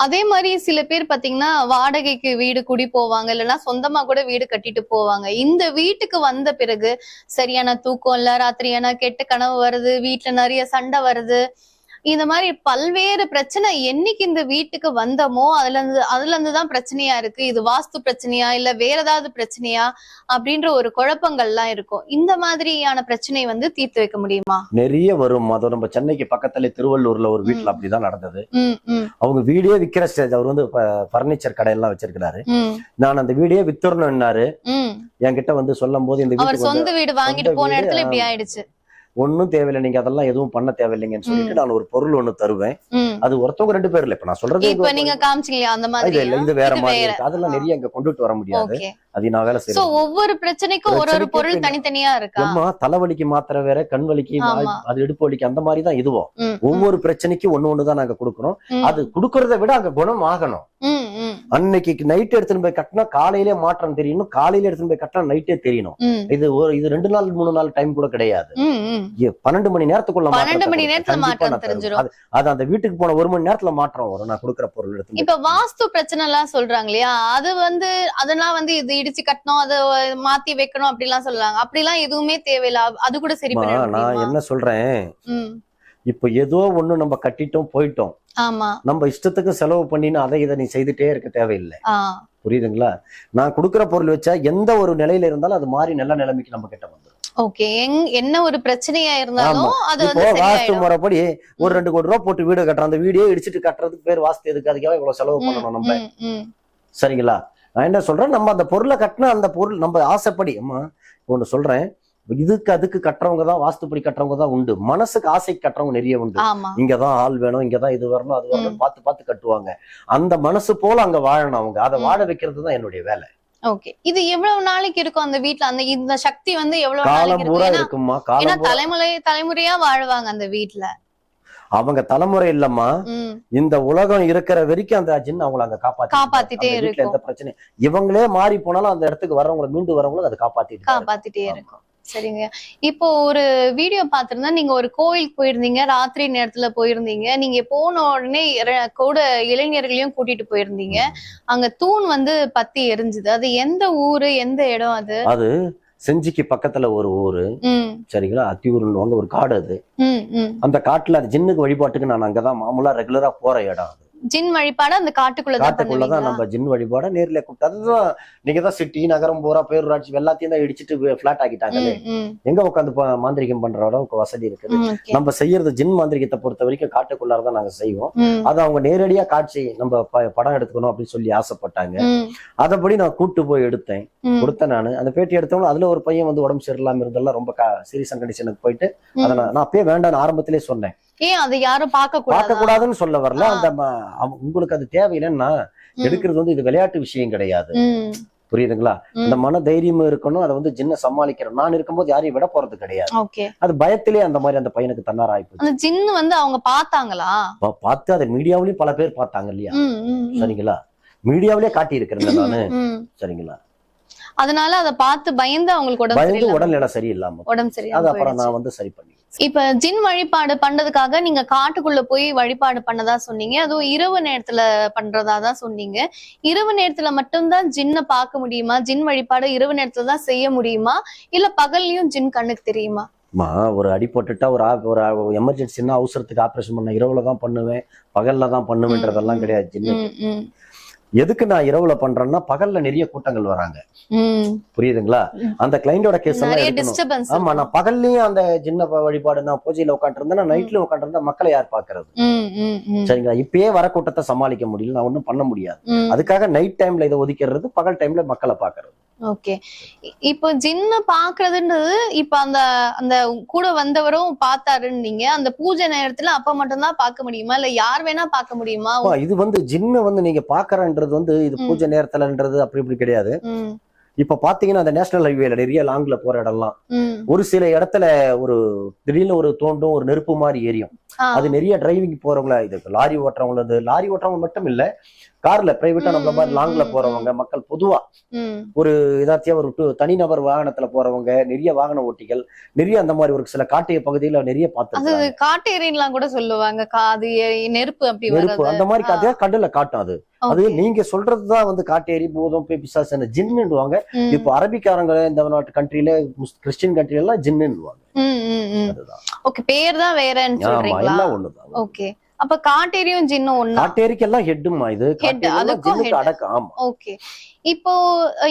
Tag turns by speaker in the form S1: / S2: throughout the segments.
S1: அதே மாதிரி சில பேர் பாத்தீங்கன்னா வாடகைக்கு வீடு குடி போவாங்க இல்லைன்னா சொந்தமா கூட வீடு கட்டிட்டு போவாங்க. இந்த வீட்டுக்கு வந்த பிறகு சரியான தூக்கம் இல்ல ராத்திரியான கெட்ட கனவு வருது வீட்டுல நிறைய சண்டை வருது. இந்த மாதிரி பல்வேறு பிரச்சனை என்னைக்கு இந்த வீட்டுக்கு வந்தோமோ அதுல இருந்து அதுல இருந்து தான் பிரச்சனையா இருக்கு. இது வாஸ்து பிரச்சனையா இல்ல வேற ஏதாவது பிரச்சனையா அப்படின்ற ஒரு குழப்பங்கள்லாம் இருக்கும். இந்த மாதிரியான பிரச்சனை வந்து தீர்த்து வைக்க முடியுமா?
S2: நிறைய வரும். அது நம்ம சென்னைக்கு பக்கத்துல திருவள்ளூர்ல ஒரு வீட்டுல. அப்படிதான் நடந்தது. அவங்க வீடே விக்கிற ஸ்டேஜ். அவர் வந்து பர்னிச்சர் கடையெல்லாம் வச்சிருக்கிறாரு. நான் அந்த வீடியே வித்துறணும்னாரு என்கிட்ட வந்து சொல்லும் போது இந்த
S1: சொந்த வீடு வாங்கிட்டு போன
S2: வீடு,
S1: இடத்துல இப்படி. ஆயிடுச்சு.
S2: ஒண்ணும் தேவையில்லை. நீங்க அதெல்லாம் எதுவும் பண்ண தேவையில்லைங்கன்னு சொல்லிட்டு நான் ஒரு பொருள் ஒண்ணு தருவேன். அது ஒருத்தவங்க ரெண்டு பேர் இல்ல. இப்ப நான் சொல்றது
S1: இப்ப நீங்க காமிச்சீங்களா அந்த மாதிரி?
S2: இல்ல இது வேற மாதிரி. இருக்கு அதெல்லாம் நிறைய இங்க கொண்டுட்டு வர முடியாது. அது நான் வேலை
S1: சோ
S2: செய்யறேன்
S1: ஒவ்வொரு பிரச்சனைக்கும் ஒரு ஒரு பொருள் தனித்தனியா இருக்கா?
S2: அம்மா தலைவலிக்கு மாத்திரை வேற கண் வலிக்கு
S1: ஆமா.
S2: அது இடுப்பு வலிக்கு அந்த மாதிரி தான் இதுவும். ஒவ்வொரு பிரச்சனைக்கு ஒண்ணு ஒண்ணு தான் நாங்க கொடுக்கறோம் அது கொடுக்கறத விட அங்க குணம் ஆகணும். அன்னைக்கு நைட் எடுத்துன்னு போய் கட்டினா காலையிலே மாற்றம் தெரியணும் காலையில எடுத்துன்னு போய் கட்டினா நைட்டே தெரியணும். இது ஒரு இது ரெண்டு நாள் மூணு நாள் டைம் கூட கிடையாது. பன்னெண்டு மணி நேரத்துக்குள்ள
S1: பன்னெண்டு மணி. நேரத்துல
S2: அது அந்த வீட்டுக்கு போன ஒரு மணி நேரத்துல மாற்றம் வரும் நான் கொடுக்குற பொருள் எடுத்து
S1: இப்ப வாஸ்து பிரச்சனை எல்லாம் சொல்றாங்க இல்லையா அது வந்து அதெல்லாம் வந்து இது இடிச்சு கட்டணும் அதை மாத்தி வைக்கணும் அப்படிலாம் சொல்றாங்க. அப்படிலாம் எதுவுமே தேவையில்ல. அது கூட சரி
S2: நான் என்ன சொல்றேன்? இப்ப ஏதோ ஒண்ணு நம்ம கட்டிட்டோம் போயிட்டோம்.
S1: ஆமா.
S2: நம்ம இஷ்டத்துக்கு செலவு பண்ணின்னு அதை இதை நீ செய்துட்டே இருக்க தேவையில்லை. புரியுதுங்களா? நான் கொடுக்குற பொருள் வச்சா எந்த ஒரு நிலையில இருந்தாலும் அது மாறி நல்ல நிலைமைக்கு நம்ம கிட்ட வந்துடும்
S1: ஓகே. என்ன ஒரு பிரச்சனையா இருந்தாலும் அது
S2: இப்போ வாஸ்து முறைப்படி ஒரு ரெண்டு கோடி ரூபா போட்டு வீடு கட்டுறோம். அந்த வீடியோ இடிச்சிட்டு கட்டுறதுக்கு பேர் வாஸ்து எதுக்கு? அதுக்காக இவ்வளவு செலவு பண்ணணும் நம்ம. சரிங்களா? நான் என்ன சொல்றேன்? நம்ம அந்த பொருளை கட்டினா அந்த பொருள் நம்ம ஆசைப்படி அம்மா ஒண்ணு சொல்றேன். இதுக்கு அதுக்கு கட்டுறவங்க தான் வாஸ்துப்படி கட்டுறவங்க தான் உண்டு. மனசுக்கு ஆசைக்கு கட்டுறவங்க நிறைய உண்டு. இங்கதான் ஆள் வேணும் இங்கதான் இது வரணும் அது வரணும் பார்த்து பார்த்து கட்டுவாங்க. அந்த மனசு போல அங்க வாழணும் அவங்க. அதை. வாழ வைக்கிறது தான் என்னுடைய வேலை.
S1: ஓகே. இது எவ்வளவு நாளைக்கு இருக்கும் அந்த வீட்ல? அந்த இந்த சக்தி வந்து எவ்வளவு நாளைக்கு இருக்கும் ஏன்னா தலைமுறை தலைமுறையா வாழ்வாங்க அந்த வீட்ல.
S2: அவங்க தலைமுறை இல்லம்மா. இந்த உலகம் இருக்கிற வரைக்கும் அந்த ஜின் அவங்கள அங்க காப்பாத்தி
S1: காப்பாத்திட்டே
S2: வீட்டுல
S1: இருக்கும்.
S2: எந்த பிரச்சனை இவங்களே மாறி போனாலும் அந்த இடத்துக்கு வரவங்களை மீண்டு வரவங்களும் அதை காப்பாத்திட்டு இருக்கு.
S1: காப்பாத்திட்டே இருக்கும். சரிங்க. இப்போ ஒரு வீடியோ பார்த்திருந்தா நீங்க ஒரு கோயிலுக்கு போயிருந்தீங்க ராத்திரி நேரத்துல போயிருந்தீங்க. நீங்க போன உடனே கூட இளைஞர்களையும் கூட்டிட்டு போயிருந்தீங்க. அங்க தூண் வந்து பத்தி எரிஞ்சுது. அது எந்த ஊரு எந்த இடம் அது?
S2: அது செஞ்சிக்கு பக்கத்துல ஒரு ஊரு. சரிங்களா? அத்தியூர்னு ஒரு காடு அது. அந்த காட்டுல அது ஜின்னுக்கு வழிபாட்டுக்கு நான் அங்கதான் மாமூலா ரெகுலரா போற இடம் அது.
S1: ஜின் வழிபாடு அந்த காட்டுக்குள்ளதான்
S2: காட்டுக்குள்ளதான் நம்ம ஜின் வழிபாட நேர்ல கூப்பிட்டு அதுதான் நீங்க தான் சிட்டி நகரம் பூரா பேரூராட்சி எல்லாத்தையும் தான் இடிச்சிட்டு பிளாட் ஆக்கிட்டாங்களே. எங்க உட்காந்து மாந்திரிகம் பண்ற அளவுக்கு வசதி இருக்குது.
S1: okay.
S2: நம்ம செய்யறது ஜின் மாந்திரிகத்தை பொறுத்த வரைக்கும் காட்டுக்குள்ளாரதான் நாங்க செய்வோம். அது அவங்க நேரடியா காட்சி நம்ம படம் எடுத்துக்கணும் அப்படின்னு சொல்லி ஆசைப்பட்டாங்க. அதபடி நான் கூட்டு போய் எடுத்தேன். கொடுத்தேன் நானு. அந்த பேட்டி எடுத்தவங்க அதுல ஒரு பையன் வந்து உடம்பு சரியில்லாம இருந்தெல்லாம் ரொம்ப சீரியஸ் கண்டிஷனுக்கு போயிட்டு அதை நான் அப்பயே வேண்டாம்னு ஆரம்பத்திலே சொன்னேன்.
S1: ஏன் அதை யாரும் பார்க்க
S2: பார்க்க
S1: கூடாதா?
S2: கூடாதுன்னு சொல்ல வரல. அந்த உங்களுக்கு அது தேவையில்லைன்னா எடுக்கிறது வந்து இது விளையாட்டு விஷயம் கிடையாது. புரியுதுங்களா. இந்த மன தைரியமும் இருக்கணும். அதை வந்து ஜின்ன சமாளிக்கிறோம் நான் இருக்கும்போது யாரையும் விட போறது கிடையாது. அது பயத்திலே அந்த மாதிரி அந்த பையனுக்கு தன்னார் ஆயிப்போச்சு
S1: ஜின்னு வந்து அவங்க பார்த்தாங்களா?
S2: பார்த்து அதை மீடியாவிலயும் பல பேர் பார்த்தாங்க இல்லையா. சரிங்களா? மீடியாவிலே காட்டி இருக்கிறேன் நானு. சரிங்களா?
S1: அதனால அத பார்த்து பயந்து அவங்களுக்கு உடம்பு
S2: பயந்து உடல்நிலை சரியில்லாம
S1: உடம்பு
S2: அது
S1: சரியில்லாம
S2: அப்புறம். நான் வந்து சரி பண்ணி
S1: இப்ப ஜின் வழிபாடு பண்றதுக்காக நீங்க காட்டுக்குள்ள போய் வழிபாடு பண்ணதா சொன்னீங்க. அதுவும் இரவு நேரத்துல பண்றதா தான் சொன்னீங்க. இரவு நேரத்துல மட்டும்தான் ஜின்ன பார்க்க முடியுமா? ஜின் வழிபாடு இரவு நேரத்துல தான் செய்ய முடியுமா? இல்ல பகல்லையும் ஜின் கண்ணுக்கு தெரியுமா?
S2: மா ஒரு அடி போட்டுட்டா ஒரு ஒரு எமர்ஜென்சின்னா அவசரத்துக்கு ஆபரேஷன் பண்ண இரவுல தான் பண்ணுவேன் பகல்ல தான் பண்ணுவேன்றதெல்லாம் கிடையாது
S1: ம்,
S2: எதுக்கு நான் இரவுல பண்றேன்னா பகல்ல நிறைய கூட்டங்கள் வராங்க. புரியுதுங்களா. அந்த கிளைண்டோட கேஸ் எல்லாம் ஆமா நான் பகல்லையும் அந்த சின்ன ப- வழிபாடு நான் பூஜையில உட்காந்துருந்தேன் நான் நைட்ல உட்காந்துருந்தா மக்களை யார் பாக்குறது சரிங்களா? இப்பயே வர கூட்டத்தை சமாளிக்க முடியல நான் ஒண்ணும் பண்ண முடியாது. அதுக்காக நைட் டைம்ல இதை ஒதுக்கிறது பகல் டைம்ல மக்களை பாக்குறது
S1: ஓகே இப்போ ஜின்ன பாக்குறதுன்றது இப்ப அந்த அந்த கூட வந்தவரும் பார்த்தாருன்னு நீங்க அந்த பூஜை நேரத்துல அப்ப மட்டும்தான் பார்க்க முடியுமா? இல்ல யார் வேணா பார்க்க முடியுமா?
S2: இது வந்து ஜின்ன வந்து நீங்க பாக்குறன்றது வந்து இது. பூஜை நேரத்துலன்றது அப்படி இப்படி கிடையாது. இப்ப பாத்தீங்கன்னா அந்த நேஷனல் ஹைவேல நிறைய லாங்ல போற இடம்லாம். ஒரு சில இடத்துல ஒரு திடீர்னு ஒரு தோண்டும் ஒரு நெருப்பு மாதிரி எரியும்
S1: ஆ,
S2: அது நிறைய டிரைவிங் போறவங்கள இது லாரி ஓட்டுறவங்கள இருந்து லாரி ஓட்டுறவங்க மட்டும் இல்ல கார்ல பிரைவேட்டா நம்மள மாதிரி லாங்ல போறவங்க மக்கள் பொதுவா
S1: ம்.
S2: இதாச்சியா ஒரு தனிநபர் வாகனத்துல போறவங்க நிறைய வாகன ஓட்டிகள் நிறைய அந்த மாதிரி ஒரு சில காட்டிய பகுதியில நிறைய பார்த்து
S1: காட்டேரின்லாம் கூட சொல்லுவாங்க. காது நெருப்பு அப்படி
S2: நெருப்பு அந்த மாதிரி கதையா கண்ணுல காட்டும் அது. அது. நீங்க சொல்றதுதான் வந்து காட்டேரி பூதம் பேய் பிசாசு ஜின்னுடுவாங்க
S1: ம்,
S2: இப்போ அரபிக்காரங்க இந்த நாட்டு கண்ட்ரில கிறிஸ்டின் கண்ட்ரில எல்லாம். அதுதான்.
S1: ஓகே பேர் தான் வேறன்னு சொல்றீங்களா?
S2: எல்லாம் ஒண்ணுதான்.
S1: ஓகே. அப்ப காட்டேரியும் ஜின்னும் ஒண்ணா?
S2: காட்டேரிக்கு எல்லாம் ஹெட்டுமா இது எல்லாம்
S1: அதுக்கும்.
S2: அடக்கம்
S1: ஓகே இப்போ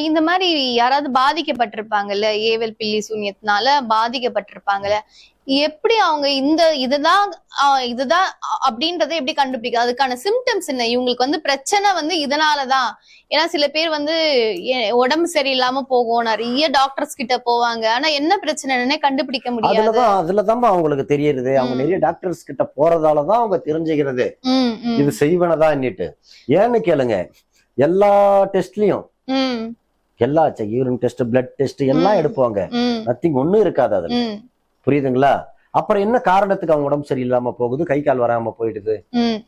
S1: இந்த மாதிரி யாராவது பாதிக்கப்பட்டிருப்பாங்கல்ல? ஏவல் பில்லி சூன்யத்தினால பாதிக்கப்பட்டிருப்பாங்கல்ல? எப்படி அவங்க இந்த இதுதான் இதுதான் அப்படின்றத எப்படி கண்டுபிடிக்க அதுக்கான சிம்டம்ஸ் என்ன? இவங்களுக்கு வந்து பிரச்சனை வந்து இதனாலதான். ஏன்னா சில பேர் வந்து உடம்பு சரியில்லாம போகும். நிறைய டாக்டர்ஸ் கிட்ட போவாங்க. ஆனா என்ன பிரச்சனைன்னே கண்டுபிடிக்க முடியாது.
S2: அதுலதான் அதுலதான் அவங்களுக்கு தெரியறது. அவங்க. நிறைய டாக்டர்ஸ் கிட்ட போறதாலதான் அவங்க தெரிஞ்சுக்கிறது. இது செய்வனதான்னுட்டு ஏன்னு கேளுங்க. எல்லா டெஸ்ட்லயும் எல்லா யூரின் டெஸ்ட் பிளட் டெஸ்ட் எல்லாம். எடுப்பாங்க. நத்திங் ஒண்ணும் இருக்காது அதுல. புரியுதுங்களா? அப்புறம் என்ன காரணத்துக்கு அவங்க உடம்பு சரியில்லாம போகுது? கை கால் வராம போயிடுது.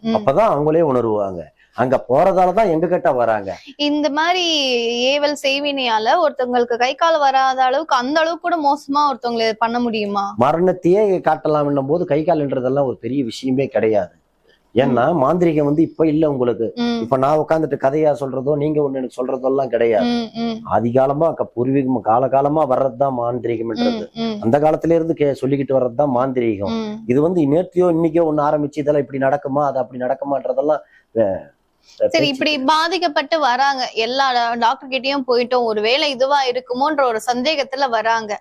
S2: அப்பதான் அவங்களே உணருவாங்க. அங்க போறதாலதான் எங்க கிட்ட வராங்க.
S1: இந்த மாதிரி ஏவல் செய்வினையால ஒருத்தவங்களுக்கு கை கால் வராத அளவுக்கு அந்த அளவுக்கு கூட மோசமா ஒருத்தவங்களை பண்ண முடியுமா?
S2: மரணத்தையே காட்டலாம் போது கை கால்ன்றதெல்லாம் ஒரு பெரிய விஷயமே கிடையாது. ஏன்னா மாந்திரிகம் வந்து இப்ப இல்ல உங்களுக்கு. இப்ப நான் உட்காந்துட்டு கதையா சொல்றதோ நீங்க ஒண்ணு எனக்கு சொல்றதெல்லாம் கிடையாது.
S1: ம், ம்,
S2: ஆதிகாலமா பூர்வீகம் காலகாலமா வர்றதுதான் மாந்திரிகம்ன்றது. அந்த காலத்துல இருந்து கே சொல்லிக்கிட்டு வர்றதுதான் மாந்திரீகம். இது வந்து நேர்த்தியோ இன்னைக்கோ ஒண்ணு ஆரம்பிச்சு இதெல்லாம் இப்படி நடக்குமா அது அப்படி நடக்குமான்றதெல்லாம்
S1: சரி. இப்படி பாதிக்கப்பட்டு வராங்க. எல்லா டாக்டர் கிட்டயும் போயிட்டோம். ஒருவேளை இதுவா இருக்குமோன்ற ஒரு சந்தேகத்துல வராங்க.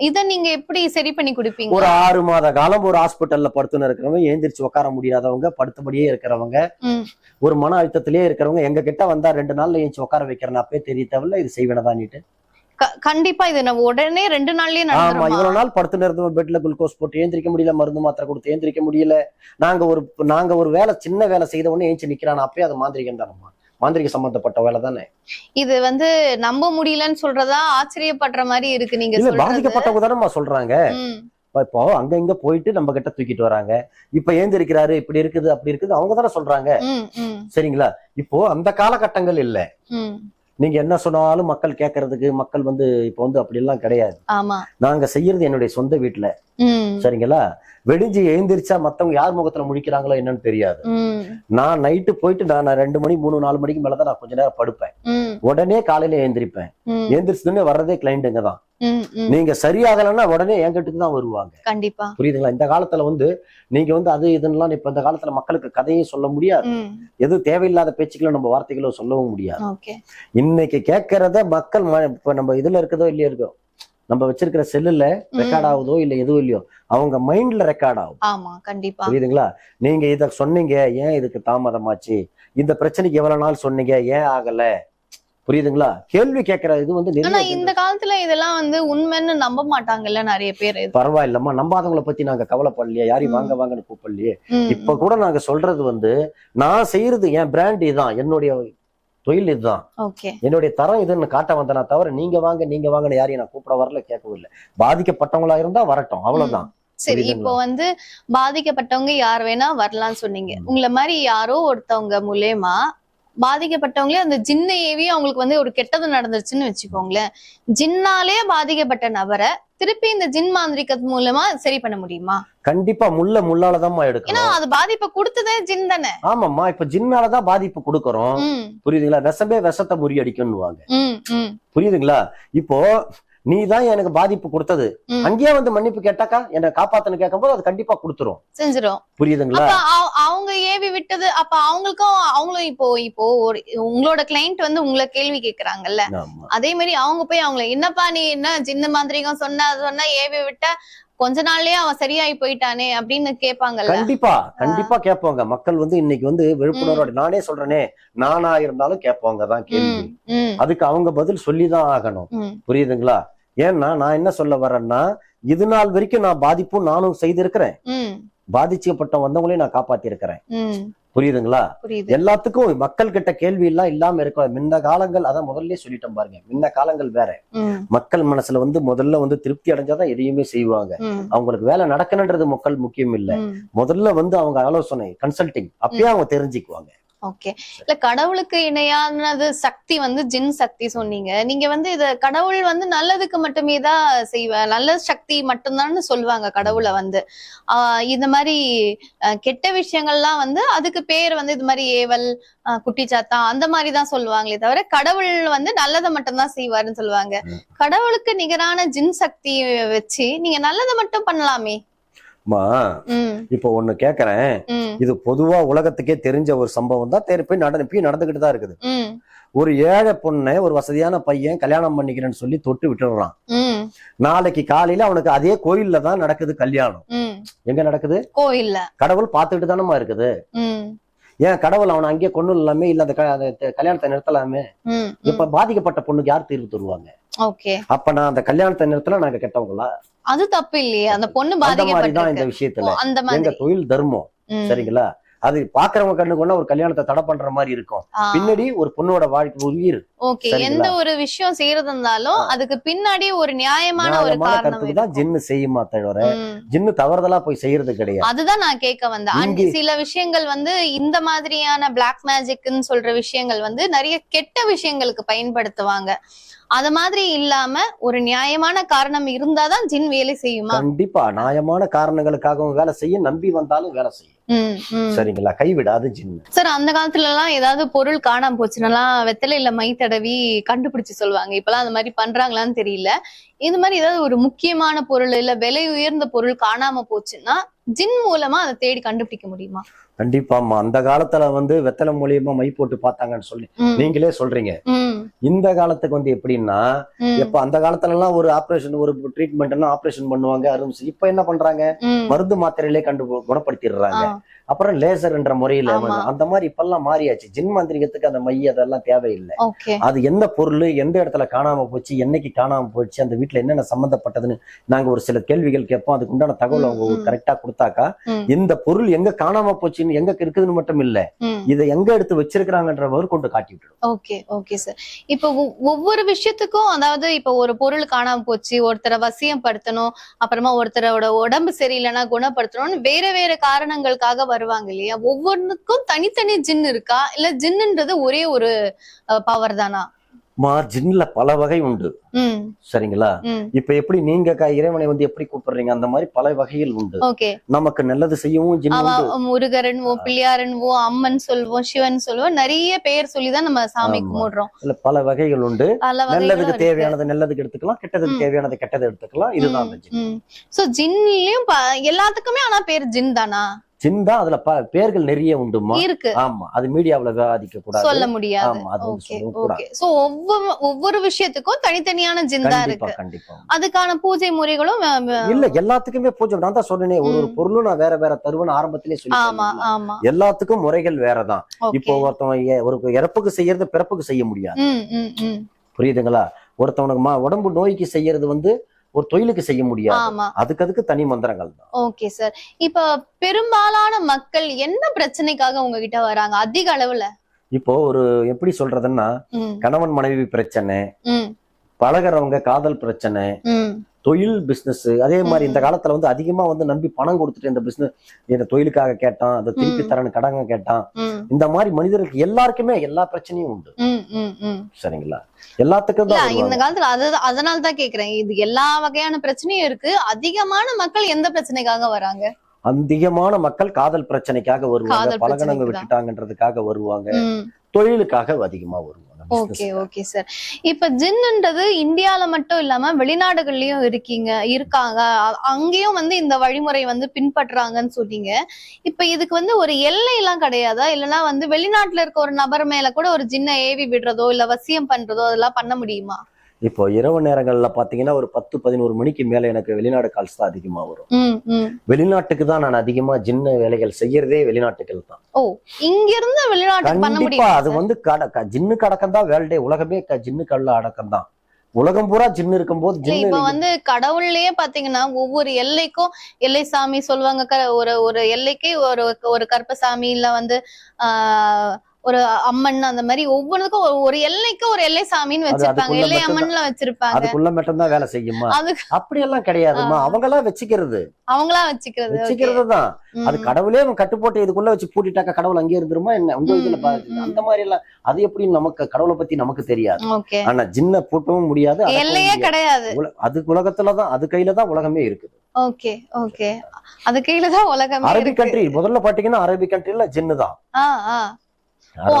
S1: இத நீங்க எப்படி சரி பண்ணி கொடுப்பீங்க?
S2: ஒரு ஆறு மாத காலம் ஒரு ஹாஸ்பிட்டல்ல படுத்துன்னு இருக்கிறவங்க ஏந்திரிச்சு உட்கார முடியாதவங்க படுத்தபடியே இருக்கிறவங்க. ஒரு மன அழுத்தத்திலேயே இருக்கிறவங்க எங்க கிட்ட வந்தா ரெண்டு நாள்ல ஏஞ்சி உட்கார வைக்கிறேன் அப்பே தெரிய தேவையில்ல இது செய்வேனதான்னுட்டு
S1: கண்டிப்பா இது நம்ம உடனே ரெண்டு நாள்லயே
S2: ஆமா இவ்வளவு நாள் படுத்துன்னு இருந்தோம் பெட்ல குளுக்கோஸ் போட்டு ஏந்திரிக்க முடியல மருந்து மாத்திரை கொடுத்து ஏந்திரிக்க முடியல. நாங்க ஒரு நாங்க ஒரு வேலை சின்ன வேலை செய்த உடனே ஏஞ்சி நிக்கிறான் அப்பயே அது மாந்திரிகம் தானம்மா. மாந்திரிக சம்பந்தப்பட்ட வேலை தானே?
S1: இது வந்து நம்ப முடியலன்னு சொல்றதா ஆச்சரியப்படுற மாதிரி இருக்கு நீங்க
S2: பாதிக்கப்பட்டவங்க தானம்மா சொல்றாங்க. இப்போ அங்க இங்க போயிட்டு நம்ம கிட்ட தூக்கிட்டு வராங்க. இப்ப ஏந்திரிக்கிறாரு இப்படி இருக்குது அப்படி இருக்குது அவங்க தானே சொல்றாங்க. சரிங்களா? இப்போ அந்த காலகட்டங்கள் இல்ல. நீங்க என்ன சொன்னாலும் மக்கள் கேட்கறதுக்கு மக்கள் வந்து இப்போ வந்து அப்படி எல்லாம் கிடையாது நாங்க செய்யறது என்னுடைய சொந்த வீட்டுல சரிங்களா? வெடிஞ்சு எழுந்திரிச்சா மத்தவங்க யார் முகத்துல முழிக்கிறாங்களோ என்னன்னு தெரியாது. நான் நைட்டு போயிட்டு நான் ரெண்டு மணி மூணு நாலு மணிக்கு மேலதான் நான் கொஞ்ச நேரம் படுப்பேன். உடனே காலையில எழுந்திரிப்பேன்
S1: ம்,
S2: எழுந்திரிச்சதுன்னு வர்றதே கிளைண்ட்டுங்க தான். நீங்க சரியாகலைன்னா உடனே என்கிட்ட தான் வருவாங்க.
S1: கண்டிப்பா.
S2: புரியுதுங்களா? இந்த காலத்துல வந்து நீங்க வந்து அது இதுன்னெல்லாம் இப்ப இந்த காலத்துல மக்களுக்கு கதையும் சொல்ல முடியாது. எது தேவையில்லாத பேச்சுக்களோ நம்ம வார்த்தைகளோ சொல்லவும் முடியாது. இன்னைக்கு கேட்கறத மக்கள் இப்ப நம்ம இதுல இருக்குதோ இல்லையோ இருக்கோ நம்ம வச்சிருக்கிற செல்லுல ரெக்கார்ட் ஆகுதோ இல்ல எதுவும் இல்லையோ அவங்க மைண்ட்ல ரெக்கார்ட் ஆகும்.
S1: ஆமா கண்டிப்பா.
S2: புரியுதுங்களா? நீங்க இத சொன்னீங்க ஏன் இதுக்கு தாமதமாச்சு? இந்த பிரச்சனைக்கு எவ்வளவு நாள் சொன்னீங்க ஏன் ஆகல? புரியுதுங்களா? கேள்வி கேட்கிற இது வந்து
S1: ஆனா இந்த காலத்துல இதெல்லாம் வந்து உண்மைன்னு நம்ப மாட்டாங்கல்ல நிறைய பேர்
S2: பரவாயில்லம்மா. நம்பாதவங்களை பத்தி நாங்க கவலைப்படலையே. யாரையும். வாங்க வாங்கன்னு கூப்பிடலையே. இப்ப கூட நாங்க சொல்றது வந்து நான் செய்யறது என் பிராண்ட் இதுதான் என்னுடைய தொழில் இதுதான்.
S1: ஓகே.
S2: என்னுடைய தரம் இதுன்னு காட்ட வந்தனா தவிர நீங்க வாங்க நீங்க வாங்கன்னு யாரையும் நான் கூப்பிட வரல கேட்கவும் இல்லை பாதிக்கப்பட்டவங்களா இருந்தா வரட்டும். அவ்வளவுதான்.
S1: சரி? இப்போ வந்து பாதிக்கப்பட்டவங்க யார் வேணா வரலாம்னு சொன்னீங்க. உங்களை மாதிரி யாரோ ஒருத்தவங்க மூலியமா பாதிக்கப்பட்டவங்களே அந்த ஜின்ன ஏவி அவங்களுக்கு வந்து ஒரு கெட்டது நடந்துருச்சுன்னு வச்சுக்கோங்களேன். ஜின்னாலே பாதிக்கப்பட்ட நபரை திருப்பி இந்த ஜின் மாந்திரிகத் மூலமா சரி பண்ண முடியுமா?
S2: கண்டிப்பா முள்ள முள்ளாலதாம்மா
S1: ஏன்னா
S2: எடுக்கணும்.
S1: அது பாதிப்பை கொடுத்ததே ஜின் தானே.
S2: ஆமாம்மா இப்ப ஜின்னாலதான் பாதிப்பு கொடுக்கறோம். புரியுதுங்களா? விஷமே விஷத்தை முறியடிக்கும்னுவாங்க.
S1: ம், ம்,
S2: புரியுதுங்களா? இப்போ நீ தான் எனக்கு பாதிப்பு கொடுத்தது. அங்கேயே வந்து மன்னிப்பு கேட்டாக்கா என்னை காப்பாத்துன்னு கேட்கும்போது அது கண்டிப்பா கொடுத்துரும்.
S1: செஞ்சிரும்.
S2: புரியுதுங்களா?
S1: அவங்க ஏவி விட்டது அப்ப அவங்களுக்கும் அவங்களும் இப்போ இப்போ ஒரு உங்களோட கிளைண்ட் வந்து உங்களை கேள்வி கேக்குறாங்கல்ல அதே மாதிரி அவங்க போய் அவங்கள என்னப்பா நீ என்ன சின்ன மாந்திரிகம் சொன்ன சொன்னா ஏவி விட்ட கொஞ்ச நாள்லயே அவன் சரியாயி போயிட்டானே அப்படின்னு கேட்பாங்கல்ல.
S2: கண்டிப்பா கண்டிப்பா கேட்பாங்க. மக்கள் வந்து இன்னைக்கு வந்து விழிப்புணர்வோட நானே சொல்றேனே நானா இருந்தாலும் கேட்பாங்க தான் கேள்வி. அதுக்கு அவங்க பதில் சொல்லிதான் ஆகணும். புரியுதுங்களா? ஏன்னா நான் என்ன சொல்ல வரேன்னா இது நாள் வரைக்கும் நான் பாதிப்பும் நானும் செய்திருக்கிறேன்.
S1: ம்,
S2: பாதிக்கப்பட்ட வந்தவங்களையும் நான் காப்பாத்தி இருக்கிறேன் புரியுதுங்களா?
S1: புரியுது.
S2: எல்லாத்துக்கும் மக்கள் கிட்ட கேள்வி எல்லாம் இல்லாம இருக்கும் முன்ன காலங்கள் அதான் முதல்ல சொல்லிட்டேன் பாருங்க. முன்ன காலங்கள் வேற. மக்கள் மனசுல வந்து முதல்ல வந்து திருப்தி அடைஞ்சாதான் எதையுமே செய்வாங்க. அவங்களுக்கு வேலை நடக்கணுன்றது மக்கள் முக்கியம் இல்ல. முதல்ல வந்து அவங்க ஆலோசனை கன்சல்டிங் அப்பயே அவங்க தெரிஞ்சுக்குவாங்க.
S1: ஓகே இல்ல கடவுளுக்கு இணையானது சக்தி வந்து ஜின் சக்தி சொன்னீங்க. நீங்க வந்து இத கடவுள் வந்து நல்லதுக்கு மட்டுமே தான் செய்வ நல்ல சக்தி மட்டும்தான் சொல்லுவாங்க கடவுளை வந்து. ஆஹ் இந்த மாதிரி கெட்ட விஷயங்கள்லாம் வந்து அதுக்கு பேர் வந்து இது மாதிரி ஏவல் ஆஹ், குட்டிச்சாத்தா அந்த மாதிரி தான் சொல்லுவாங்களே தவிர கடவுள் வந்து நல்லதை மட்டும்தான் செய்வாருன்னு சொல்லுவாங்க. கடவுளுக்கு நிகரான ஜின் சக்தி வச்சு நீங்க நல்லதை மட்டும் பண்ணலாமே.
S2: அம்மா, இப்போ ஒண்ணு கேக்குறேன். இது பொதுவா உலகத்துக்கே தெரிஞ்ச ஒரு சம்பவம் தான் தேடி போய் நட இப்பயும் நடந்துகிட்டு தான் இருக்குது. ஒரு ஏழை பொண்ணை ஒரு வசதியான பையன் கல்யாணம் பண்ணிக்கிறேன்னு சொல்லி தொட்டு விட்டுடுறான். நாளைக்கு காலையில அவனுக்கு அதே கோயில்ல தான் நடக்குது கல்யாணம். எங்க நடக்குது?
S1: கோயில்ல.
S2: கடவுள் பார்த்துக்கிட்டு தானமா இருக்குது. ஏன் கடவுள் அவனை அங்கேயே கொண்டு இல்லாமே இல்ல அந்த கல்யாணத்தை நிறுத்தலாமே. இப்ப பாதிக்கப்பட்ட பொண்ணுக்கு யார் தீர்வு தருவாங்க?
S1: ஓகே.
S2: அப்ப நான் அந்த கல்யாணத்தை நிறுத்தல நாங்க கெட்டவங்களா?
S1: அது தப்பு இல்லையே. அந்த பொண்ணு
S2: அந்த மாதிரி தான்
S1: பாதிக்கப்பட்டிருக்கு.
S2: இந்த விஷயத்துல. எங்க தொழில் தர்மம். சரிங்களா? அது பாக்குறவங்க கண்ணுக்கு ஒண்ணா ஒரு கல்யாணத்தை தடை பண்ற மாதிரி இருக்கும். பின்னாடி ஒரு பொண்ணோட வாழ்க்கை உயிர்.
S1: ஓகே? எந்த ஒரு விஷயம் செய்யறது இருந்தாலும் அதுக்கு பின்னாடி ஒரு நியாயமான ஒரு காரணம்
S2: தான். ஜின்னு செய்யுமா தவிர. ஜின்னு தவறுதலா போய் செய்யறது கிடையாது.
S1: அதுதான் நான் கேட்க வந்தேன். சில விஷயங்கள் வந்து இந்த மாதிரியான பிளாக் மேஜிக்னு சொல்ற விஷயங்கள் வந்து நிறைய கெட்ட விஷயங்களுக்கு பயன்படுத்துவாங்க. அத மாதிரி இல்லாம ஒரு நியாயமான காரணம் இருந்தாதான் ஜின் வேலை செய்யுமா?
S2: கண்டிப்பா. நியாயமான காரணங்களுக்காகவும் வேலை செய்ய நம்பி வந்தாலும் வேலை செய்யும். சரிங்களா? கைவிடாது ஜின்னு.
S1: சார் அந்த காலத்துல எல்லாம் ஏதாவது பொருள் காணாம போச்சுன்னா வெத்தலையில மை தடவி கண்டுபிடிச்சு சொல்லுவாங்க. இப்பெல்லாம் அந்த மாதிரி பண்றாங்களான்னு தெரியல. இந்த மாதிரி ஏதாவது ஒரு முக்கியமான பொருள் இல்ல விலை உயர்ந்த பொருள் காணாம போச்சுன்னா ஜின் மூலமா அதை தேடி கண்டுபிடிக்க முடியுமா?
S2: கண்டிப்பாமா அந்த காலத்துல வந்து வெத்தலை மூலியமா மை போட்டு பார்த்தாங்கன்னு சொல்லி நீங்களே சொல்றீங்க. இந்த காலத்துக்கு வந்து எப்படின்னா
S1: ம்,
S2: எப்ப அந்த காலத்துல எல்லாம் ஒரு ஆபரேஷன் ஒரு ட்ரீட்மெண்ட் ஆபரேஷன் பண்ணுவாங்க செய்ய- இப்ப என்ன பண்றாங்க. மருந்து மாத்திரையிலே கண்டு குணப்படுத்திடுறாங்க. அப்புறம் லேசர் என்ற முறையில. அந்த மாதிரி இப்பெல்லாம் மாறியாச்சு ஜின் மந்திரிகத்துக்கு அந்த மை அதெல்லாம் தேவையில்லை அது என்ன பொருள் எந்த இடத்துல காணாம போச்சு என்னைக்கு காணாம போச்சு அந்த வீட்டுல என்னென்ன சம்பந்தப்பட்டதுன்னு நாங்க ஒரு சில கேள்விகள் கேட்போம் அதுக்கு உண்டான தகவல் அவங்க. கரெக்டா கொடுத்தாக்கா. இந்த பொருள் எங்க காணாம போச்சுன்னு எங்க இருக்குதுன்னு மட்டும் இல்ல. இதை எங்க எடுத்து வச்சிருக்கிறாங்கன்ற கொண்டு காட்டி விட்டுடும்
S1: ஓகே ஓகே சார் இப்போ ஒவ்- ஒவ்வொரு விஷயத்துக்கும் அதாவது இப்போ ஒரு பொருள் காணாம போச்சு ஒருத்தரை வசியம் படுத்தணும் அப்புறமா ஒருத்தரோட உடம்பு சரியில்லைன்னா குணப்படுத்தணும்னு வேற வேற காரணங்களுக்காக வருவாங்க இல்லையா ஒவ்வொன்றுக்கும் தனித்தனி ஜின் இருக்கா? இல்ல ஜின்னுன்றது ஒரே ஒரு பவர் தானா?
S2: ஜின்ல பல வகை உண்டு. சரிங்களா? இப்ப எப்படி நீங்க இறைவனை வந்து எப்படி கூப்பிடுறீங்க? அந்த மாதிரி பல வகைகள் உண்டு.
S1: ஓகே.
S2: நமக்கு நல்லது செய்யவும் ஜின்
S1: முருகரன்வோம் பிள்ளையாரன்வோம் அம்மன் சொல்வோம் சிவன் சொல்லுவோம் நிறைய பேர் சொல்லிதான் நம்ம சாமி. கும்பிடுறோம்.
S2: இல்ல பல வகைகள் உண்டு. நல்லதுக்கு. தேவையானது நல்லதுக்கு எடுத்துக்கலாம் கெட்டதுக்கு. தேவையானது கெட்டதை எடுத்துக்கலாம். இதுதான்.
S1: சோ ஜின்லயும் எல்லாத்துக்குமே ஆனா பேர் ஜின் தானா?
S2: ஜின் தான் அதுல ப- பேர்கள் நிறைய உண்டுமா?
S1: இருக்கு.
S2: ஆமா அது மீடியாவுல விவாதிக்க கூடாது
S1: சொல்ல முடியாது.
S2: ஆமா அது வந்து கூடாது.
S1: சோ ஒவ்வொரு ஒவ்வொரு விஷயத்துக்கும் தனித்தனியான ஜின் தான் இருக்கு.
S2: கண்டிப்பா
S1: அதுக்கான பூஜை முறைகளும்
S2: இல்ல எல்லாத்துக்குமே பூஜை. நான் தான் சொன்னேனே ஒரு ஒரு. பொருளும் நான் வேற வேற தருவேன்னு ஆரம்பத்திலே சொல்லி
S1: ஆமா. ஆமா.
S2: எல்லாத்துக்கும் முறைகள் வேறதான். இப்போ ஒருத்தவன் ஒரு இறப்புக்கு செய்யறது பிறப்புக்கு செய்ய முடியாது. புரியுதுங்களா? ஒருத்தவனுக்கு உடம்பு நோய்க்கு செய்யறது வந்து ஒரு தொழிலுக்கு செய்ய முடியாது. அதுக்கு அதுக்கு தனி மந்திரங்கள் தான்.
S1: Okay sir. இப்ப பெரும்பாலான மக்கள் என்ன பிரச்சனைக்காக உங்ககிட்ட வராங்க? அதிக அளவுல?
S2: இப்போ ஒரு எப்படி சொல்றதுன்னா கணவன் மனைவி பிரச்சனை பழகுறவங்க காதல் பிரச்சனை தொழில் பிசினஸ் அதே மாதிரி இந்த. காலத்துல வந்து அதிகமா வந்து நம்பி பணம் கொடுத்துட்டு இந்த பிசினஸ் இந்த தொழிலுக்காக கேட்டான் அதை திருப்பி
S1: ம்.
S2: தரேன்னு கடங்க கேட்டான். இந்த மாதிரி மனிதர்களுக்கு எல்லாருக்குமே எல்லா பிரச்சனையும் உண்டு. சரிங்களா? எல்லாத்துக்கும் தான்
S1: இந்த. காலத்துல அது அதனால தான் கேக்குறேன். இது எல்லா வகையான பிரச்சனையும் இருக்கு. அதிகமான மக்கள் எந்த பிரச்சனைக்காக வராங்க?
S2: அதிகமான மக்கள் காதல் பிரச்சனைக்காக வருவாங்க.
S1: தான்.
S2: விட்டுட்டாங்கன்றதுக்காக வருவாங்க. தொழிலுக்காக அதிகமா வருவாங்க.
S1: ஓகே ஓகே சார் இப்ப ஜின்ன்றது இந்தியால மட்டும் இல்லாம வெளிநாடுகள்லயும் இருக்கீங்க இருக்காங்க. அங்கேயும் வந்து இந்த வழிமுறை வந்து பின்பற்றுறாங்கன்னு சொன்னீங்க. இப்ப இதுக்கு வந்து ஒரு எல்லை எல்லாம் கிடையாதா? இல்லைன்னா வந்து வெளிநாட்டுல இருக்க ஒரு நபர் மேல கூட ஒரு ஜின்ன ஏவி விடுறதோ இல்ல வசியம் பண்றதோ அதெல்லாம் பண்ண முடியுமா?
S2: இப்போ இரவு நேரங்கள்ல பாத்தீங்கன்னா ஒரு பத்து பதினோரு மணிக்கு மேல எனக்கு வெளிநாடு கால்ஸ் தான் அதிகமா வரும். வெளிநாட்டுக்கு தான் நான் அதிகமா ஜின்ன வேலைகள் செய்யறதே வெளிநாட்டுகள் தான்.
S1: ஓ இங்க இருந்து வெளிநாட்டுக்கு பண்ண
S2: கண்டிப்பா
S1: முடியுமா
S2: அது? வந்து கட க- ஜின்னுக்கு அடக்கம் தான் வேர்ல்டே உலகமே க- ஜின்னுக்கு அல்ல அடக்கம் தான். உலகம் பூரா ஜின்னு இருக்கும்போது ஜின்னு
S1: இப்ப வந்து கடவுள்லயே பாத்தீங்கன்னா ஒவ்வொரு எல்லைக்கும் எல்லை சாமி சொல்லுவாங்க ஒரு ஒரு எல்லைக்கு ஒரு ஒரு கருப்பசாமி இல்ல வந்து ஆஹ் ஒரு அம்மன் அந்த மாதிரி ஒவ்வொன்றுக்கும் ஒரு- எல்லைக்கு ஒரு எல்லை சாமின்னு வச்சிருப்பாங்க. எல்லை. அம்மன்ல வச்சிருப்பாங்க.
S2: அதுக்குள்ள மட்டும்தான் வேலை செய்யுமா? அப்படி எல்லாம் கிடையாதுமா அவங்க எல்லாம் வச்சுக்கிறது.
S1: அவங்களா வச்சுக்கிறது.
S2: வச்சுக்கிறது தான். அது கடவுளே அவன் கட்டுப்போட்டு இதுக்குள்ள வச்சு பூட்டிட்டாக்க கடவுள் அங்கே இருந்துருமா? என்ன? உங்க இதுல. அந்த மாதிரி எல்லாம் அது எப்படி நமக்கு கடவுளை பத்தி நமக்கு தெரியாது. ஆனா ஜின்ன பூட்டவும் முடியாது
S1: எல்லையே. கிடையாது.
S2: அது உலகத்துலதான் அது கையில தான் உலகமே இருக்குது.
S1: Okay okay. அது கீழே தான் உலகமே
S2: அரபிக் கண்ட்ரி முதல்ல பாத்தீங்கன்னா அரபிக் கண்ட்ரில ஜின்னு தான்
S1: ஆ ஆ. ஓ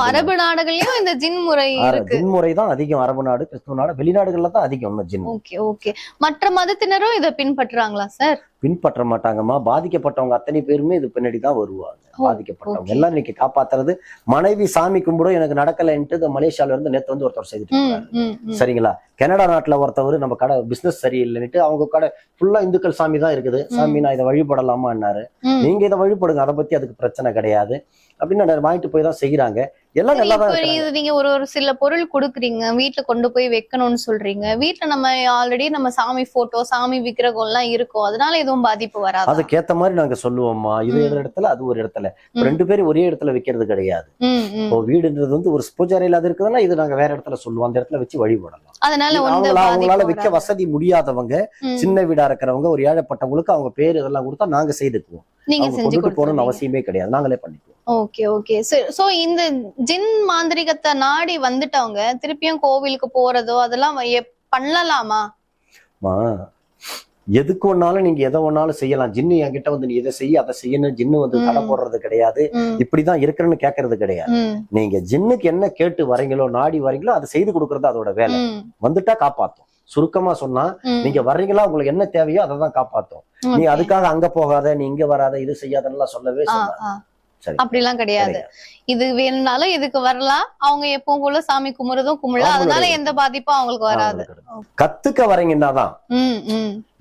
S1: அரபு நாடுகள்லயும் இந்த ஜின் முறை
S2: ஜின் முறை தான் அதிகம் அரபு நாடு கிறிஸ்துவ நாடு வெளிநாடுகள்ல தான் அதிகம் ஜின்.
S1: Okay okay. மற்ற மதத்தினரும் இத பின்பற்றுறாங்களா சார்?
S2: பின்பற்ற மாட்டாங்கம்மா. பாதிக்கப்பட்டவங்க அத்தனை பேருமே இது பின்னாடி தான் வருவாங்க. பாதிக்கப்பட்டவங்க. எல்லாம் இன்னைக்கு காப்பாத்துறது. மனைவி சாமி கும்பிடும் எனக்கு நடக்கலைன்ட்டு இந்த மலேசியால இருந்து நேத்து வந்து ஒருத்தர் செய்துட்டு சரிங்களா? கனடா நாட்டுல ஒருத்தவர் நம்ம கடை பிசினஸ் சரியில்லைன்னுட்டு அவங்க கடை ஃபுல்லா இந்துக்கள் சாமி தான் இருக்குது. சாமி நான் இதை வழிபடலாமான்னாரு. நீங்க இதை வழிபடுங்க. அதை பத்தி அதுக்கு பிரச்சனை கிடையாது. அப்படின்னு வாங்கிட்டு போய் தான் செய்யறாங்க எல்லாம் நல்லா தான்
S1: நீங்க ஒரு ஒரு சில பொருள் கொடுக்குறீங்க வீட்ல கொண்டு போய் வைக்கணும்னு சொல்றீங்க. வீட்ல நம்ம ஆல்ரெடி நம்ம சாமி போட்டோ சாமி விக்கிரகம் எல்லாம் இருக்கும். அதனால எதுவும் பாதிப்பு வராது?
S2: அதுக்கேத்த மாதிரி நாங்க சொல்லுவோம்மா. இது. ஒரு இடத்துல அது ஒரு இடத்துல. ரெண்டு பேரும் ஒரே இடத்துல வைக்கிறது கிடையாது. இப்போ வீடுன்றது வந்து ஒரு பூஜாரையில் அது இருக்குதுன்னா இது நாங்க வேற இடத்துல சொல்லுவோம். அந்த இடத்துல வச்சு வழிபடலாம்
S1: அதனால
S2: அவங்களால
S1: பாதிப்பு
S2: வைக்க. வசதி முடியாதவங்க. சின்ன வீடா இருக்கிறவங்க ஒரு ஏழைப்பட்டவங்களுக்கு அவங்க பேர் இதெல்லாம் கொடுத்தா நாங்க செய்துக்குவோம்.
S1: நீங்க செஞ்சு
S2: போகணும்னு அவசியமே கிடையாது. நாங்களே பண்ணிக்குவோம்.
S1: Okay okay. சோ இந்த ஜின் மாந்திரிகத்தை நாடி வந்துட்டவங்க திருப்பியும் கோவிலுக்கு போறதோ அதெல்லாம் பண்ணலாமா?
S2: எதுக்கு ஒன்னாலும் நீங்க எதை ஒன்னாலும் செய்யலாம். ஜின்னு என்கிட்ட வந்து நீ இதை செய்ய அதை செய்யணும் ஜின்னு வந்து. தடை போடுறது கிடையாது. இப்படிதான் இருக்கிறேன்னு கேட்கறது கிடையாது. நீங்க ஜின்னுக்கு என்ன கேட்டு வரீங்களோ நாடி வரீங்களோ அதை செய்து கொடுக்கறது அதோட வேலை. வந்துட்டா காப்பாத்தும். சுருக்கமா சொன்னா. நீங்க வர்றீங்களா உங்களுக்கு என்ன தேவையோ அதை தான் காப்பாத்தும் நீ. அதுக்காக அங்க போகாத நீ இங்க வராத இது செய்யாதன்னு சொல்லவே. சரி.
S1: அப்படிலாம் கிடையாது. இது வேணும்னாலும் இதுக்கு வரலாம். அவங்க எப்பவும் போல சாமி கும்பிடுறதும் கும்பிடலாம். அதனால எந்த பாதிப்பும் அவங்களுக்கு வராது.
S2: கத்துக்க வரீங்கன்னா தான்.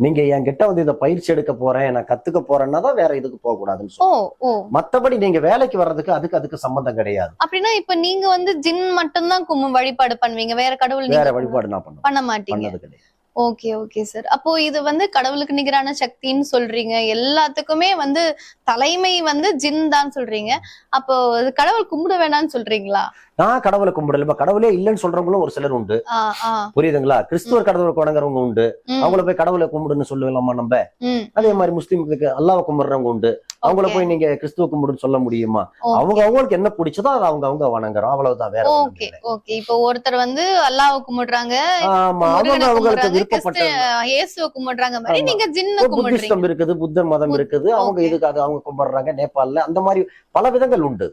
S2: நீங்க என்கிட்ட வந்து இதை பயிற்சி எடுக்க போறேன் நான் கத்துக்க போறேன்னா தான் வேற இதுக்கு போக கூடாதுன்னு மத்தபடி நீங்க வேலைக்கு வர்றதுக்கு அதுக்கு அதுக்கு சம்பந்தம் கிடையாது.
S1: அப்படின்னா இப்ப நீங்க வந்து ஜின் மட்டும்தான் கும்பு வழிபாடு பண்ணுவீங்க. வேற கடவுள்
S2: வேற வழிபாடு நான்
S1: பண்ண மாட்டீங்க. ஓகே ஓகே சார் அப்போ இது வந்து கடவுளுக்கு நிகரான சக்தின்னு சொல்றீங்க. எல்லாத்துக்குமே வந்து தலைமை வந்து ஜின் தான் சொல்றீங்க. அப்போ கடவுள் கும்பிட வேணாம்னு சொல்றீங்களா?
S2: நான் கடவுளை கும்பிடல. இப்ப கடவுளே இல்லைன்னு சொல்றவங்களும் ஒரு சிலர் உண்டு. புரியுதுங்களா? கிறிஸ்துவர் கடவுளை குணங்குறவங்க உண்டு. அவங்கள போய் கடவுளை கும்பிடுன்னு சொல்லலாமா நம்ம? அதே மாதிரி முஸ்லீம்களுக்கு அல்லாவை கும்பிடுறவங்க உண்டு. அவங்கள போய் நீங்க கிறிஸ்துவ கும்பிடுன்னு சொல்ல முடியுமா. அவங்க அவங்களுக்கு என்ன பிடிச்சதோ அதை அவங்க அவங்க வணங்குறோம். அவ்வளவுதான். வேற
S1: ஓகே. ஓகே. இப்போ ஒருத்தர் வந்து அல்லாஹ் கும்பிடுறாங்க.
S2: ஆமா அவங்க அவங்களுக்கு விருப்பப்பட்ட
S1: இயேசுவை கும்பிடுறாங்க மாதிரி. நீங்க ஜின்ன
S2: புத்திஸ்டம் இருக்குது புத்த மதம் இருக்குது. அவங்க
S1: okay.
S2: இதுக்கு அது அவங்க கும்பிடுறாங்க. நேபாள்ல அந்த மாதிரி பல விதங்கள் உண்டு.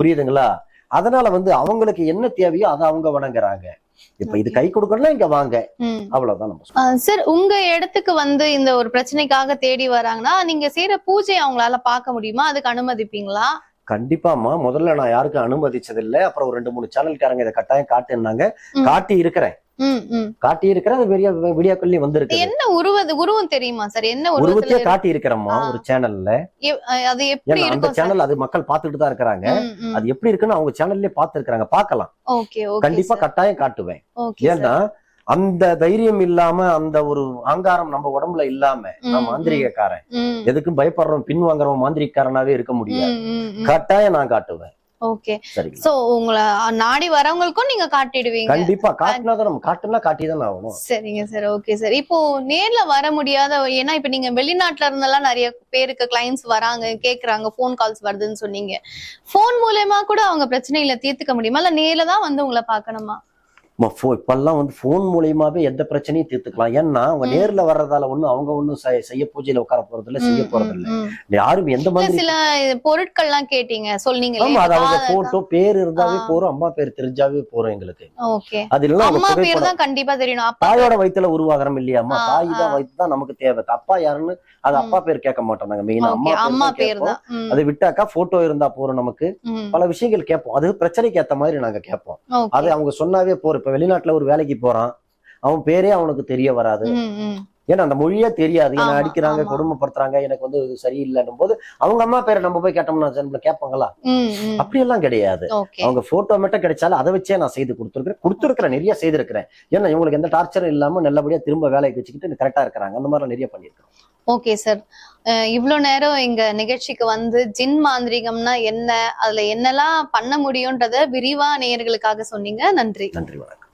S2: புரியுதுங்களா? அதனால வந்து அவங்களுக்கு என்ன தேவையோ அதை அவங்க வணங்குறாங்க. இப்ப இது. கை கொடுக்கணும்னா இங்க வாங்க. அவ்வளவுதான் நம்ம
S1: சார் உங்க இடத்துக்கு வந்து இந்த ஒரு பிரச்சனைக்காக தேடி வராங்கன்னா நீங்க செய்யற பூஜை அவங்களால பார்க்க முடியுமா? அதுக்கு அனுமதிப்பீங்களா?
S2: கண்டிப்பாமா முதல்ல நான் யாருக்கும் அனுமதிச்சது இல்ல அப்புறம் ஒரு ரெண்டு மூணு சேனல்காரங்க இதை கட்டாயம் காட்டுனாங்க. காட்டி இருக்கிறேன். காட்டி இருக்கிறேன் அது பெரிய வீடியோக்கள்லயும் வந்திருக்கு
S1: என்ன உருவது உருவம் தெரியுமா சார்? என்ன
S2: உருவத்தையே காட்டி இருக்கிறோமா. ஒரு சேனல்ல.
S1: அது எப்படி
S2: அந்த சேனல் அது மக்கள் பார்த்துட்டு தான் இருக்கிறாங்க. அது எப்படி இருக்குன்னு அவங்க சேனல்லே பார்த்து இருக்காங்க
S1: ஓகே
S2: கண்டிப்பா. கட்டாயம் காட்டுவேன். ஏன்னா அந்த தைரியம் இல்லாம அந்த ஒரு ஆங்காரம் நம்ம உடம்புல இல்லாம நான். மாந்திரிகக்காரன். எதுக்கும் பயப்படுறோம் பின் வாங்குறவன் மாந்திரிகக்காரனாவே இருக்க முடியாது. கட்டாயம் நான் காட்டுவேன்.
S1: ஓகே.
S2: சரிங்களா?
S1: சோ உங்களை நாடி வரவங்களுக்கும் நீங்க காட்டிடுவீங்க.
S2: கண்டிப்பா காட்டினா நம்ம காட்டுனா காட்டி தான் ஆகணும்.
S1: சரிங்க சார். Okay sir. இப்போ நேர்ல வர முடியாத ஏன்னா இப்ப நீங்க வெளிநாட்டுல இருந்தெல்லாம் நிறைய பேருக்கு கிளைண்ட்ஸ் வராங்க கேக்குறாங்க ஃபோன் கால்ஸ் வருதுன்னு சொன்னீங்க. ஃபோன் மூலயமா கூட அவங்க பிரச்சனைகளை தீர்த்துக்க முடியுமா? இல்ல நேர்ல தான் வந்து உங்களை பார்க்கணுமா?
S2: ம- phone- இப்பெல்லாம் வந்து போன் மூலியமாவே எந்த பிரச்சனையும் தீர்த்துக்கலாம். ஏன்னா அவங்க. நேர்ல வர்றதால ஒண்ணும் அவங்க செய்- செய்ய பூஜையில உட்கார போறது இல்ல செய்ய போறது இல்ல. யாரும் எந்த மாதிரி
S1: சில பொருட்கள்லாம் கேட்டீங்க சொன்னீங்களே
S2: ஆமா அது அவங்க போட்டோ பேர் இருந்தாவே. போறோம் அம்மா பேர் தெரிஞ்சாவே போறோம் எங்களுக்கு.
S1: ஓகே.
S2: அது இல்லைன்னா அவங்க
S1: அம்மா பேர் தான் கண்டிப்பா தெரியணும் அப்பா
S2: தாயோட வயித்துல உருவாகிறோம் இல்லையாம்மா
S1: ஆ,
S2: தாய் தான். வயிற்று தான் நமக்கு தேவை. அப்பா யாருன்னு அது. அப்பா பேர் கேட்க மாட்டோம் நாங்க. மெயினா அம்மா
S1: அம்மா
S2: பேர் தான் அதை விட்டாக்கா போட்டோ இருந்தா போறோம் நமக்கு. பல விஷயங்கள் கேட்போம். அது பிரச்சனைக்கு ஏத்த மாதிரி நாங்க கேட்போம். அது அவங்க சொன்னாவே போறோம். இப்ப வெளிநாட்டுல ஒரு வேலைக்கு போறான். அவன் பேரே அவனுக்கு தெரிய வராது. ஏன்னா அந்த மொழியே தெரியாது. என்ன அடிக்கிறாங்க. கொடுமைப்படுத்துறாங்க எனக்கு வந்து சரியில்லைன்னும் போது அவங்க அம்மா பேரை நம்ம போய் கேட்டோம்னா நம்மள கேட்பாங்களா? அப்படியெல்லாம் கிடையாது. அவங்க போட்டோ மட்டும் கிடைச்சாலும் அதை வச்சே நான் செய்து கொடுத்துருக்கேன் கொடுத்துருக்கிறேன் நிறைய செய்திருக்கிறேன். ஏன்னா இவங்களுக்கு எந்த டார்ச்சரும் இல்லாம நல்லபடியா திரும்ப வேலைக்கு வச்சுக்கிட்டு கரெக்டா இருக்கிறாங்க. அந்த மாதிரி நிறைய பண்ணியிருக்கேன்
S1: ஓகே சார் இவ்வளவு நேரம் எங்க நிகழ்ச்சிக்கு வந்து ஜின் மாந்திரிகம்னா என்ன அதுல என்னெல்லாம் பண்ண முடியும்ன்றத விரிவா நேயர்களுக்காக சொன்னீங்க. நன்றி.
S2: நன்றி வணக்கம்.